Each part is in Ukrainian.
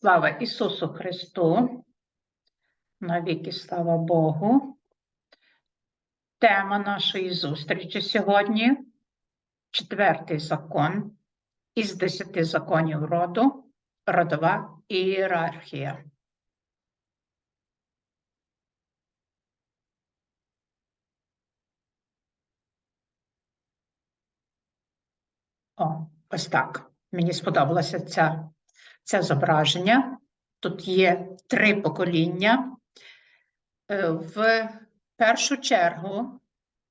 Слава Ісусу Христу, навіки слава Богу. Тема нашої зустрічі сьогодні четвертий закон із десяти законів роду, родова ієрархія. О, ось так. Мені сподобалося ця, це зображення. Тут є три покоління. Е, В першу чергу,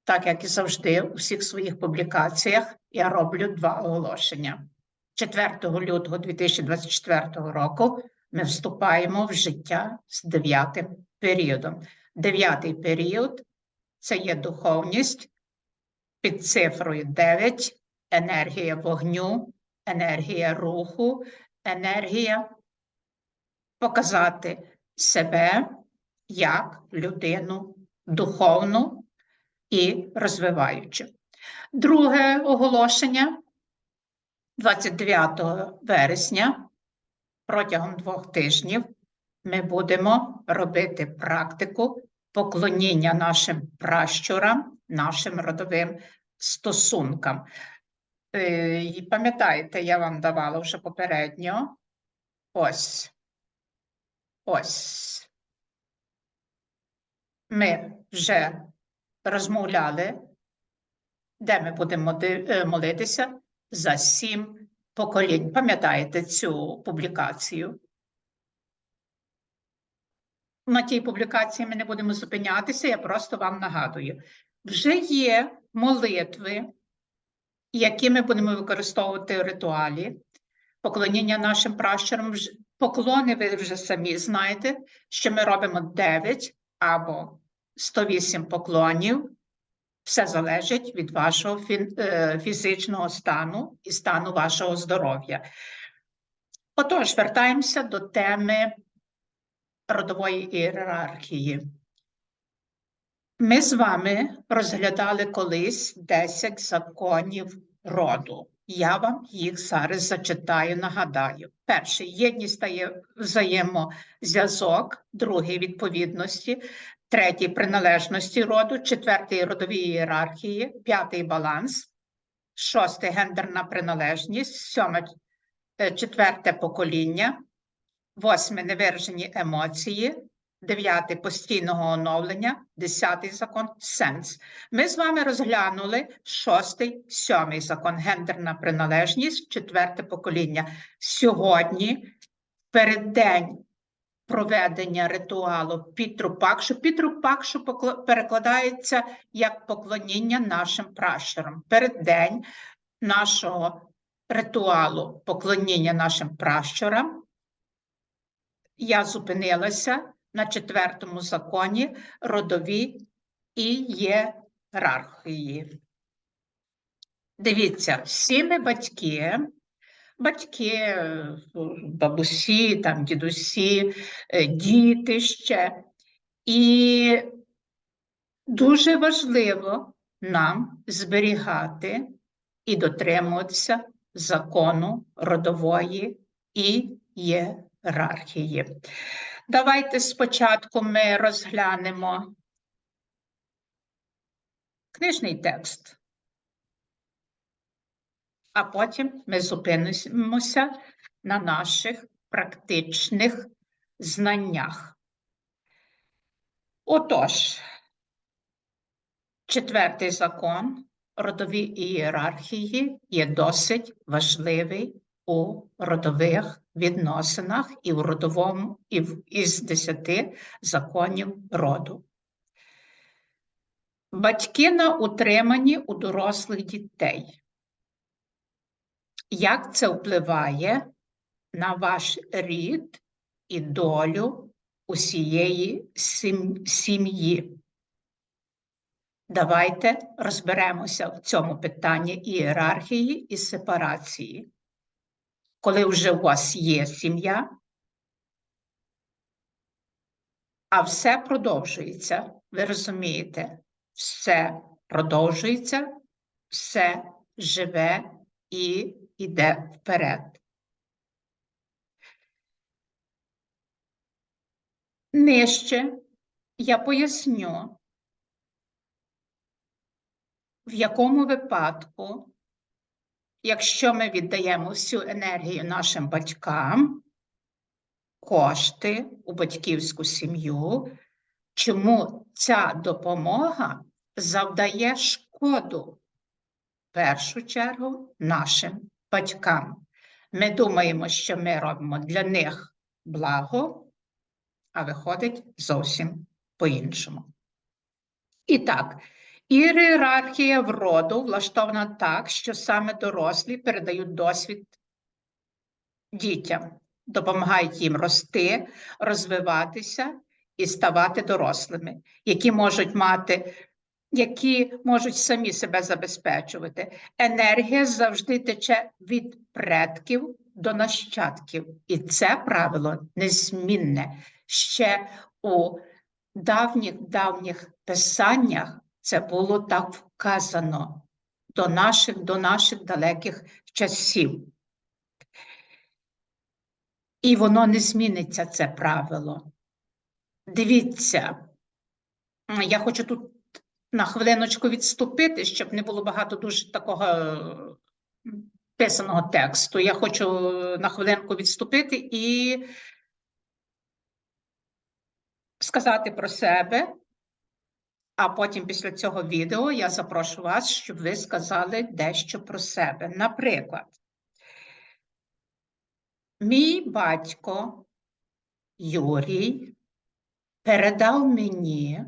так як і завжди, у всіх своїх публікаціях я роблю два оголошення. 4 лютого 2024 року ми вступаємо в життя з дев'ятим періодом. Дев'ятий період це є духовність під цифрою 9, енергія вогню, енергія руху, енергія показати себе як людину духовну і розвиваючу. Друге оголошення 29 вересня протягом двох тижнів ми будемо робити практику поклоніння нашим пращурам, нашим родовим стосункам. Е, і Пам'ятаєте, я вам давала вже попередньо. Ось. Ось. Ми вже розмовляли, де ми будемо е, молитися за сім поколінь. Пам'ятаєте цю публікацію? На тій публікації ми не будемо зупинятися, я просто вам нагадую. Вже є молитви, які ми будемо використовувати у ритуалі, поклоніння нашим пращурам. Поклони ви вже самі знаєте, що ми робимо 9 або 108 поклонів. Все залежить від вашого е, фізичного стану і стану вашого здоров'я. Отож, вертаємося до теми родової ієрархії. Ми з вами розглядали колись 10 законів роду. Я вам їх зараз зачитаю, нагадаю. Перший єдність та взаємозв'язок, другий відповідності, третій приналежності роду, четвертий родові ієрархії, п'ятий баланс, шостий гендерна приналежність, сьоме е, четверте покоління, восьме невиражені емоції, дев'ятий постійного оновлення, десятий закон сенс. Ми з вами розглянули шостий, сьомий закон гендерна приналежність, четверте покоління. Сьогодні, в переддень проведення ритуалу Пітрупакшу, Пітрупакшу покла- перекладається як поклоніння нашим пращурам. Переддень нашого ритуалу поклоніння нашим пращурам я зупинилася на четвертому законі родові ієрархії. Дивіться, всі ми батьки, батьки, бабусі, там, дідусі, е, діти ще. І дуже важливо нам зберігати і дотримуватися закону родової ієрархії. Давайте спочатку ми розглянемо книжний текст, а потім ми зупинимося на наших практичних знаннях. Отож, четвертий закон родові ієрархії є досить важливий у родових відносинах і в родовому, і в із десяти законів роду. Батьки на утриманні у дорослих дітей. Як це впливає на ваш рід і долю усієї сім'ї? Давайте розберемося в цьому питанні ієрархії і сепарації. Коли вже у вас є сім'я, а все продовжується, ви розумієте, все продовжується, все живе і йде вперед. Нижче я поясню, в якому випадку, якщо ми віддаємо всю енергію нашим батькам, кошти у батьківську сім'ю, чому ця допомога завдає шкоду в першу чергу нашим батькам. Ми думаємо, що ми робимо для них благо, а виходить зовсім по-іншому. І так, ієрархія в роду влаштована так, що саме дорослі передають досвід дітям, допомагають їм рости, розвиватися і ставати дорослими, які можуть мати, які можуть самі себе забезпечувати. Енергія завжди тече від предків до нащадків, і це правило незмінне. Ще у давніх давніх писаннях це було так вказано до наших, до наших далеких часів. І воно не зміниться, це правило. Дивіться, я хочу тут на хвилиночку відступити, щоб не було багато дуже такого писаного тексту. Я хочу на хвилинку відступити і сказати про себе, а потім після цього відео я запрошу вас, щоб ви сказали дещо про себе. Наприклад, мій батько Юрій передав мені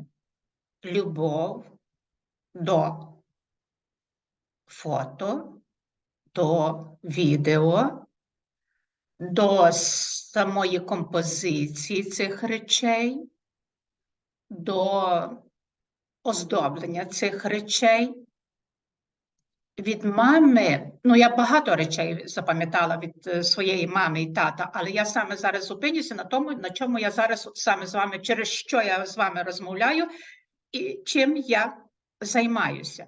любов до фото, до відео, до самої композиції цих речей, до оздоблення цих речей. Від мами, ну я багато речей запам'ятала від е, своєї мами і тата, але я саме зараз зупинюся на тому, на чому я зараз саме з вами, через що я з вами розмовляю і чим я займаюся.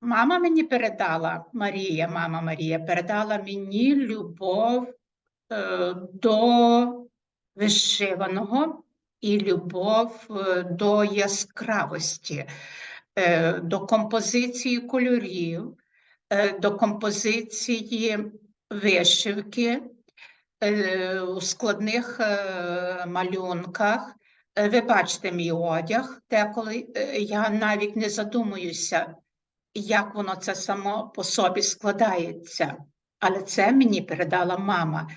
Мама мені передала, Марія, мама Марія, передала мені любов е, до вишиваного і любов е, до яскравості, е, до композиції кольорів, е, до композиції вишивки у складних малюнках. Ви бачите мій одяг, деколи я навіть не задумуюся, як воно це само по собі складається. Але це мені передала мама.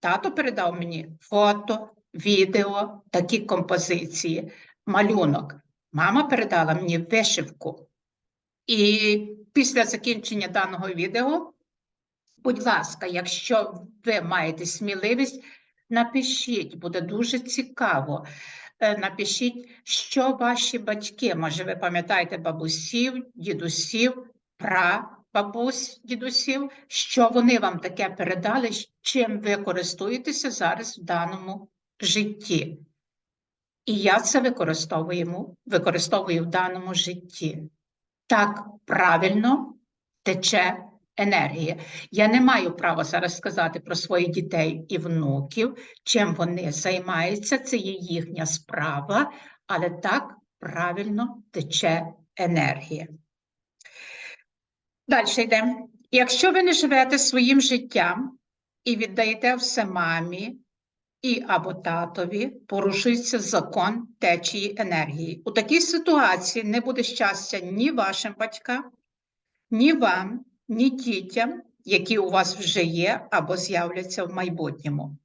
Тато передав мені фото, відео, такі композиції, малюнок. Мама передала мені вишивку. І після закінчення даного відео, будь ласка, якщо ви маєте сміливість, напишіть, буде дуже цікаво. Е, напишіть, що ваші батьки, може, ви пам'ятаєте бабусів, дідусів, прабабусь, дідусів, що вони вам таке передали, чим ви користуєтеся зараз в даному житті. І я це використовую, використовую в даному житті. Так правильно тече енергія. Я не маю права зараз сказати про своїх дітей і внуків, чим вони займаються, це є їхня справа, але так правильно тече енергія. Далі йдемо. Якщо ви не живете своїм життям і віддаєте все мамі, і або татові порушується закон течії енергії. У такій ситуації не буде щастя ні вашим батькам, ні вам, ні дітям, які у вас вже є або з'являться в майбутньому.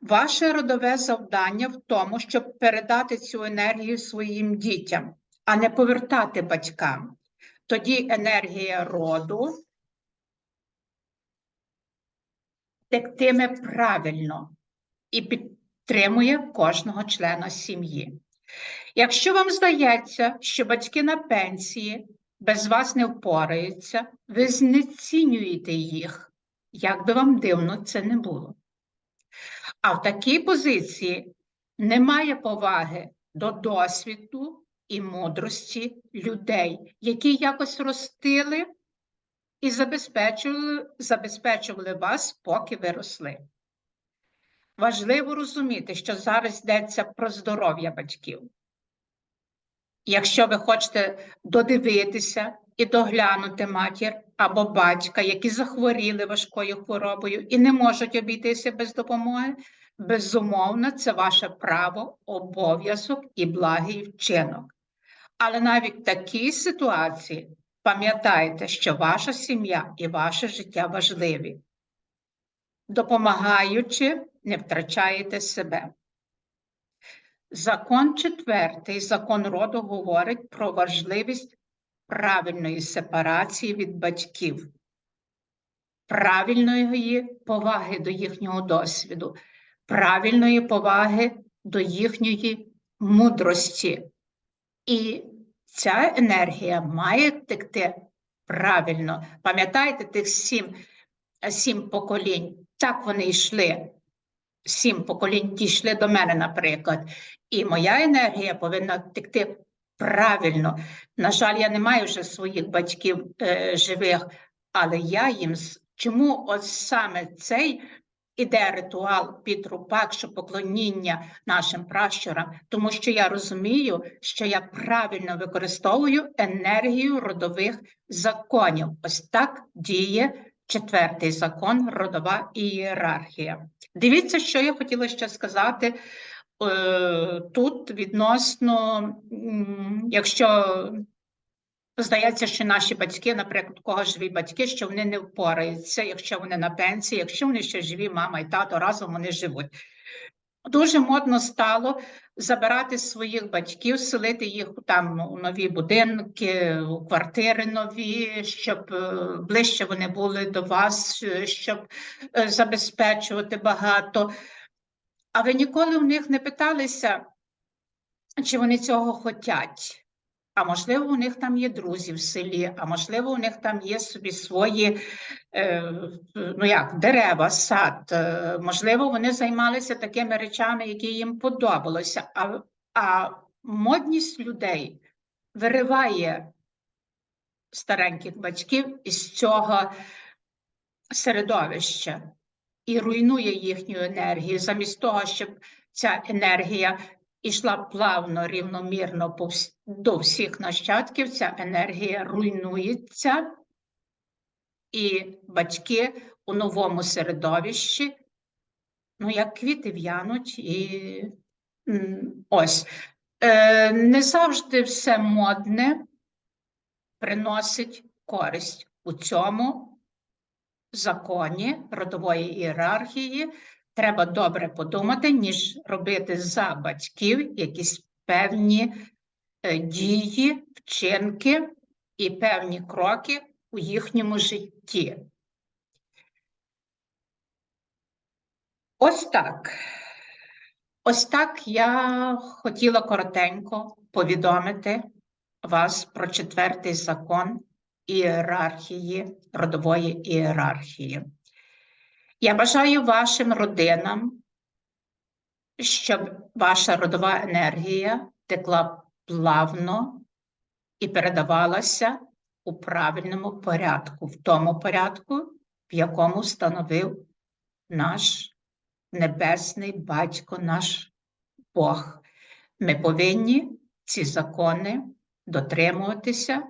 Ваше родове завдання в тому, щоб передати цю енергію своїм дітям, а не повертати батькам. Тоді енергія роду тектиме правильно і підтримує кожного члена сім'ї. Якщо вам здається, що батьки на пенсії без вас не впораються, ви знецінюєте їх, як би вам дивно це не було. А в такій позиції немає поваги до досвіду і мудрості людей, які якось ростили і забезпечували, забезпечували вас, поки ви росли. Важливо розуміти, що зараз йдеться про здоров'я батьків. Якщо ви хочете додивитися і доглянути матір або батька, які захворіли важкою хворобою і не можуть обійтися без допомоги, безумовно, це ваше право, обов'язок і благий вчинок. Але навіть в такій ситуації пам'ятайте, що ваша сім'я і ваше життя важливі. Допомагаючи, не втрачаєте себе. Закон четвертий, закон роду говорить про важливість правильної сепарації від батьків, правильної поваги до їхнього досвіду, правильної поваги до їхньої мудрості. І ця енергія має текти правильно. Пам'ятаєте тих сім, сім поколінь? Так вони йшли. Сім поколінь дійшли до мене, наприклад. І моя енергія повинна текти правильно. На жаль, я не маю вже своїх батьків е, живих, але я їм чому от саме цей іде ритуал під рупак, що поклоніння нашим пращурам, тому що я розумію, що я правильно використовую енергію родових законів. Ось так діє четвертий закон, родова ієрархія. Дивіться, що я хотіла ще сказати. Е, тут відносно, якщо здається, що наші батьки, наприклад, кого живі батьки, що вони не впораються, якщо вони на пенсії, якщо вони ще живі, мама і тато разом вони живуть. Дуже модно стало забирати своїх батьків, селити їх там у нові будинки, у квартири нові, щоб е, ближче вони були до вас, е, щоб забезпечувати багато. А ви ніколи у них не питалися, чи вони цього хочуть? А можливо, у них там є друзі в селі, а можливо, у них там є собі свої е, ну як, дерева, сад. Е, можливо, вони займалися такими речами, які їм подобалося. А, а модність людей вириває стареньких батьків із цього середовища і руйнує їхню енергію, замість того, щоб ця енергія йшла плавно, рівномірно до всіх нащадків, ця енергія руйнується, і батьки у новому середовищі, ну, як квіти в'януть і ось. Е, не завжди все модне приносить користь у цьому законі родової ієрархії треба добре подумати, ніж робити за батьків якісь певні е, дії, вчинки і певні кроки у їхньому житті. Ось так. Ось так я хотіла коротенько повідомити вас про четвертий закон ієрархії, родової ієрархії. Я бажаю вашим родинам, щоб ваша родова енергія текла плавно і передавалася у правильному порядку, в тому порядку, в якому встановив наш небесний батько, наш Бог. Ми повинні ці закони дотримуватися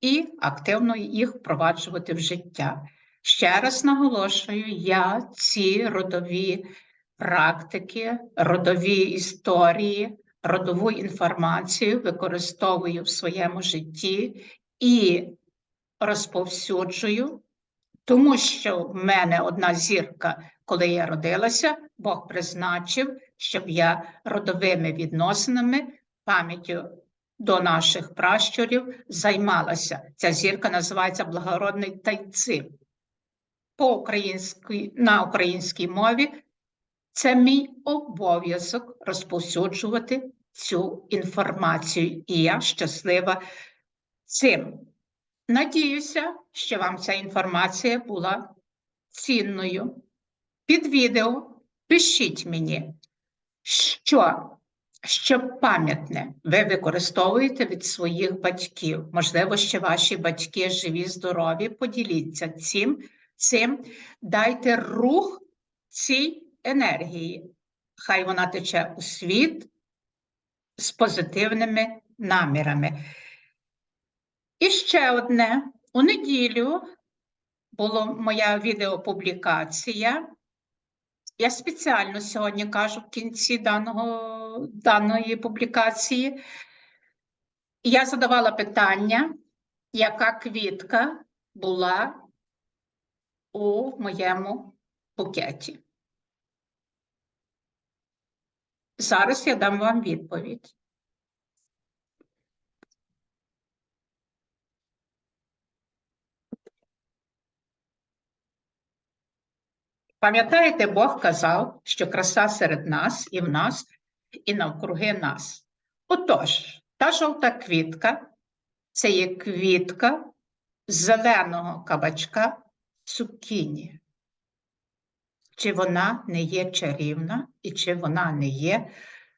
і активно їх впроваджувати в життя. Ще раз наголошую, я ці родові практики, родові історії, родову інформацію використовую в своєму житті і розповсюджую, тому що в мене одна зірка, коли я родилася, Бог призначив, щоб я родовими відносинами, пам'яттю до наших пращурів займалася. Ця зірка називається Благородний тайци. По на українській мові це мій обов'язок розповсюджувати цю інформацію, і я щаслива цим. Надіюся, що вам ця інформація була цінною. Під відео пишіть мені, що що пам'ятне ви використовуєте від своїх батьків. Можливо, ще ваші батьки живі, здорові, поділіться цим, цим. дайте рух цій енергії. Хай вона тече у світ з позитивними намірами. І ще одне. У неділю була моя відеопублікація. Я спеціально сьогодні кажу в кінці даного, даної публікації. Я задавала питання, яка квітка була у моєму букеті. Зараз я дам вам відповідь. Пам'ятаєте, Бог казав, що краса серед нас і в нас, і навкруги нас. Отож, та жовта квітка це є квітка зеленого кабачка цукіні. Чи вона не є чарівна, і чи вона не є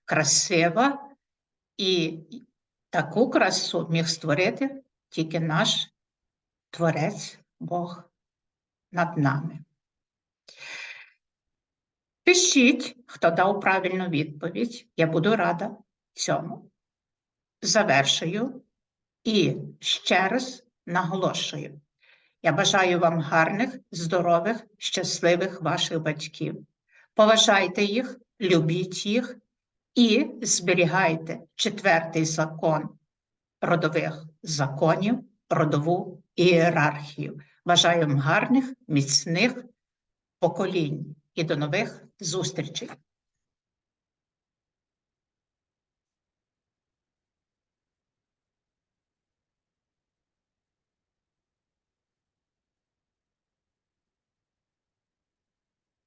красива, і таку красу міг створити тільки наш Творець Бог над нами. Пишіть, хто дав правильну відповідь. Я буду рада цьому. Завершую і ще раз наголошую. Я бажаю вам гарних, здорових, щасливих ваших батьків. Поважайте їх, любіть їх і зберігайте четвертий закон родових законів, родову ієрархію. Бажаю вам гарних, міцних поколінь і до нових зустрічей!